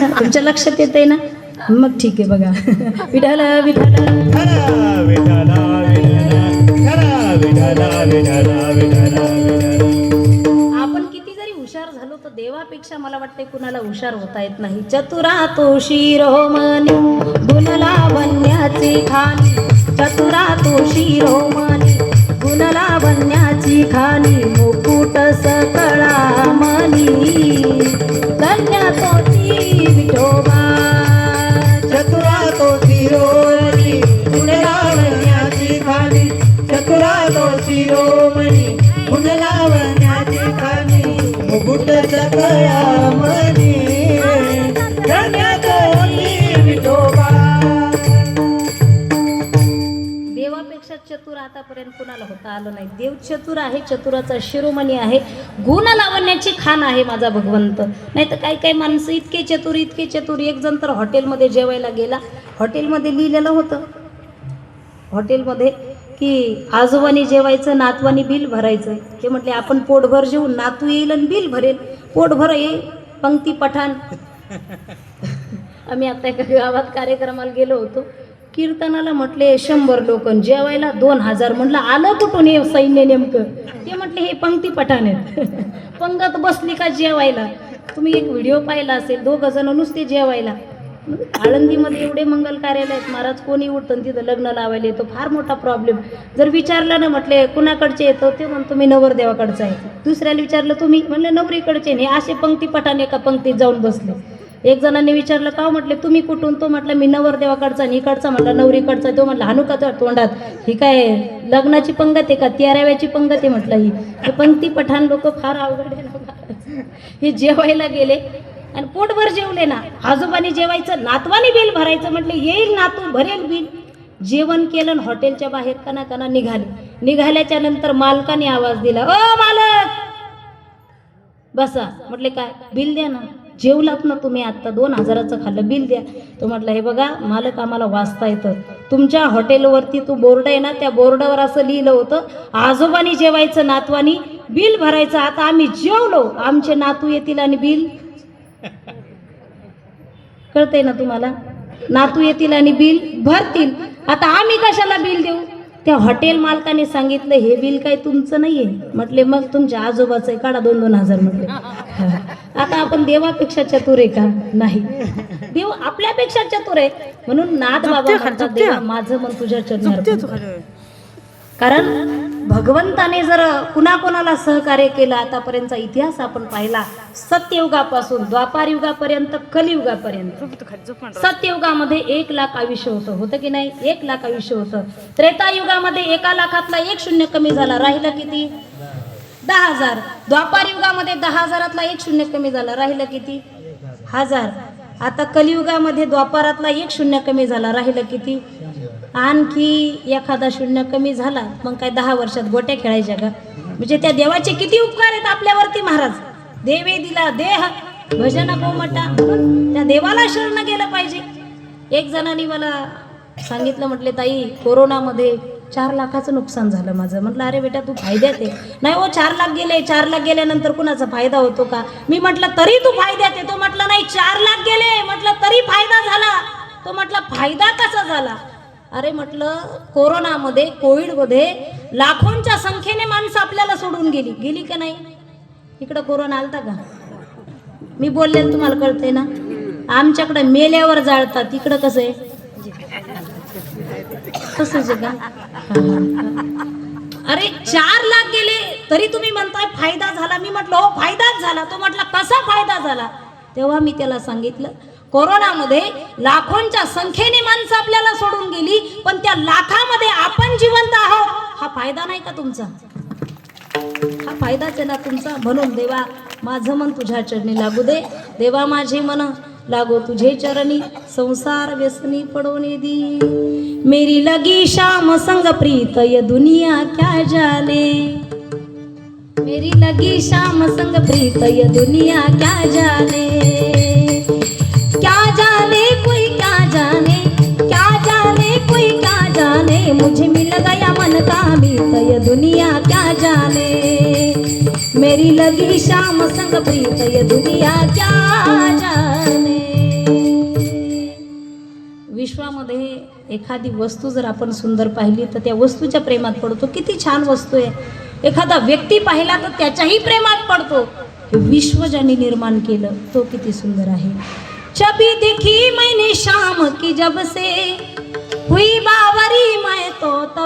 तुमच्या लक्षात येत आहे ना? मग ठीक आहे बघा. विठाला विठाला आपण किती जरी हुशार झालो तर देवापेक्षा मला वाटते कुणाला हुशार होता येत नाही. चतुरा तो शिरोमणी गुणला बनण्याची खाली चतुरा तो शिरोमणी गुणला बनण्याची खाली मुकुट सकळा मनी धन्य तो गुणलावण्याची खाली मुकुट विठोबा. देवापेक्षा चतुर आतापर्यंत कुणाला होता आलं नाही. देव चतुर आहे चतुराचा शिरोमणी आहे. गुण लावण्याची खान आहे माझा भगवंत. नाही तर काही काही माणसं इतके चतुर इतके चतुर. एक जण तर हॉटेलमध्ये जेवायला गेला. हॉटेलमध्ये लिहिलेलं होतं. हॉटेलमध्ये की आजोबानी जेवायचं नातवानी बिल भरायचं. ते म्हटले आपण पोटभर जेवून नातू येईल आणि बिल भरेल. पोटभर येईल पंक्ती पठाण. आम्ही आता एका गावात कार्यक्रमाला गेलो होतो. कीर्तनाला म्हटले शंभर लोक जेवायला दोन हजार. म्हटलं आलं कुठून हे सैन्य नेमकं? ते म्हटले हे पंक्ती पठाण आहेत. पंगत बसली का जेवायला? तुम्ही एक व्हिडिओ पाहिला असेल दोघं जण नुसते जेवायला. आळंदीमध्ये एवढे मंगल कार्यालय आहेत. महाराज कोणी उठतं तिथं लग्न लावायला येतो. फार मोठा प्रॉब्लेम जर विचारलं ना म्हटले कुणाकडचे येतो? ते म्हणतो मी नवरदेवाकडचा आहे. दुसऱ्याला विचारलं तुम्ही? म्हणलं नवरीकडचे नाही. असे पंक्ती पठाण एका पंक्तीत जाऊन बसले. एक जणांनी विचारलं का म्हटले तुम्ही कुठून? तो म्हटलं मी नवरदेवाकडचा आणि इकडचा. म्हटलं नवरीकडचा. तो म्हटलं हाणू तोंडात. ही काय लग्नाची पंगत आहे का? तेराव्याची पंगत आहे म्हटलं ही. हे पंक्ती पठाण लोक फार अवघड आहे ना. हे जेवायला गेले. आणि पोटभर जेवले ना. आजोबानी जेवायचं नातवानी बिल भरायचं म्हटलं येईल नातू भरेल बिल. जेवण केलं आणि हॉटेलच्या बाहेर कना कना निघाले. निघाल्याच्या नंतर मालकाने आवाज दिला ओ मालक! बसा. म्हटले काय? बिल द्या ना. जेवलात ना तुम्ही आत्ता दोन हजाराचं खाल्लं बिल द्या. तो म्हटलं हे बघा मालक आम्हाला वाचता येतं. तुमच्या हॉटेलवरती तू बोर्ड आहे ना त्या बोर्डावर असं लिहिलं होतं आजोबानी जेवायचं नातवानी बिल भरायचं आता आम्ही जेवलो. आमचे नातू येतील आणि बिल कळतंय ना तुम्हाला? नातू येतील आणि बिल भरतील. आता आम्ही कशाला बिल देऊ? त्या हॉटेल मालकाने सांगितलं हे बिल काय तुमचं नाहीये. म्हटले मग तुमच्या आजोबाचं आहे. काढा दोन दोन हजार. म्हटले. आता आपण देवापेक्षा चतुर आहे का? नाही. देव आपल्यापेक्षा चतुर आहे. म्हणून नाद बाबा म्हणतात, देवा माझं मन तुझ्या चरणावर कारण भगवंताने जर कुणाकोणाला सहकार्य केलं आतापर्यंतचा इतिहास आपण पाहिला सत्ययुगापासून द्वापार युगापर्यंत कलियुगापर्यंत सत्ययुगामध्ये एक लाख आयुष्य होतं होतं की नाही? एक लाख आयुष्य होतं. त्रेतायुगामध्ये एका लाखातला एक शून्य कमी झाला राहिलं किती? दहा हजार. द्वापार युगामध्ये दहा हजारातला एक शून्य कमी झाला राहिलं किती? हजार. आता कलियुगामध्ये द्वापारातला एक शून्य कमी झाला राहिलं किती? आणखी एखादा शून्य कमी झाला मग काय दहा वर्षात गोट्या खेळायच्या का? म्हणजे त्या देवाचे किती उपकार आहेत आपल्यावरती महाराज. देवे दिला देह भजन गोमटा. त्या देवाला शरण गेलं पाहिजे. एक जणांनी मला सांगितलं म्हटले ताई कोरोनामध्ये चार लाखाचं नुकसान झालं माझं. म्हटलं अरे बेटा तू फायद्यात आहे. नाही हो चार लाख गेले चार लाख गेल्यानंतर कुणाचा फायदा होतो का? मी म्हटलं तरी तू फायद्यात आहे. तो म्हटलं नाही चार लाख गेले. म्हटलं तरी फायदा झाला. तो म्हटलं फायदा कसा झाला? अरे म्हटलं कोरोनामध्ये कोविडमध्ये लाखोंच्या संख्येने माणसं आपल्याला सोडून गेली. गेली का नाही? इकडं कोरोना आलता का? मी बोलले तुम्हाला कळतंय ना? आमच्याकडे मेल्यावर जाळतात. इकडं कसं आहे? तसंच आहे का? अरे चार लाख गेले तरी तुम्ही म्हणताय फायदा झाला. मी म्हटलं हो फायदाच झाला. तो म्हटला कसा फायदा झाला? तेव्हा मी त्याला सांगितलं कोरोनामध्ये लाखोंच्या संख्येने माणसं आपल्याला सोडून गेली पण त्या लाखामध्ये आपण जिवंत आहोत. हा फायदा नाही का तुमचा? हा फायदाच आहे ना तुमचा? म्हणून देवा माझं मन तुझ्या चरणी लागू दे. देवा माझे मन लागो तुझे चरणी. संसार व्यसनी पडोने दी मेरी लगी श्याम संग प्रीत ये दुनिया क्या जाने? मेरी लगी श्याम संग प्रीत ये दुनिया क्या जाने? जाने मुझे मिल गया मन का मीत ये दुनिया क्या जाने? मेरी लगी शाम संग प्रीत ये दुनिया क्या जाने? विश्वामध्ये एखादी वस्तू जर आपण सुंदर पाहिली तर त्या वस्तूच्या प्रेमात पडतो. किती छान वस्तू आहे. एखादा व्यक्ती पाहिला तर त्याच्याही प्रेमात पडतो. हे विश्व ज्यांनी निर्माण केलं तो किती सुंदर आहे. चबी देखी मैंने शाम की जब से हुई बावरी मैं तो तब